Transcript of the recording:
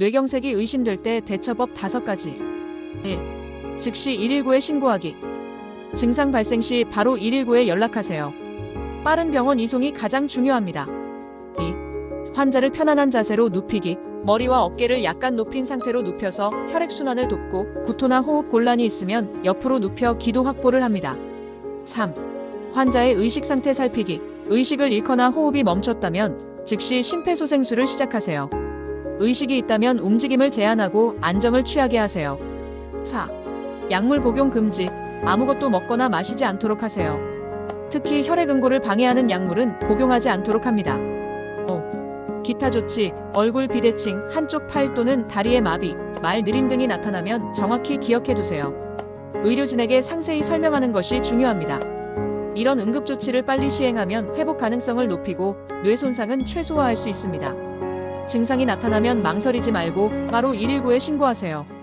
뇌경색이 의심될 때 대처법 5가지. 1. 즉시 119에 신고하기. 증상 발생 시 바로 119에 연락하세요. 빠른 병원 이송이 가장 중요합니다. 2. 환자를 편안한 자세로 눕히기. 머리와 어깨를 약간 높인 상태로 눕혀서 혈액순환을 돕고 구토나 호흡 곤란이 있으면 옆으로 눕혀 기도 확보를 합니다. 3. 환자의 의식 상태 살피기. 의식을 잃거나 호흡이 멈췄다면 즉시 심폐소생술을 시작하세요. 의식이 있다면 움직임을 제한하고 안정을 취하게 하세요. 4. 약물 복용 금지. 아무것도 먹거나 마시지 않도록 하세요. 특히 혈액응고를 방해하는 약물은 복용하지 않도록 합니다. 5. 기타 조치, 얼굴 비대칭, 한쪽 팔 또는 다리의 마비, 말 느림 등이 나타나면 정확히 기억해 두세요. 의료진에게 상세히 설명하는 것이 중요합니다. 이런 응급조치를 빨리 시행하면 회복 가능성을 높이고 뇌 손상은 최소화할 수 있습니다. 증상이 나타나면 망설이지 말고 바로 119에 신고하세요.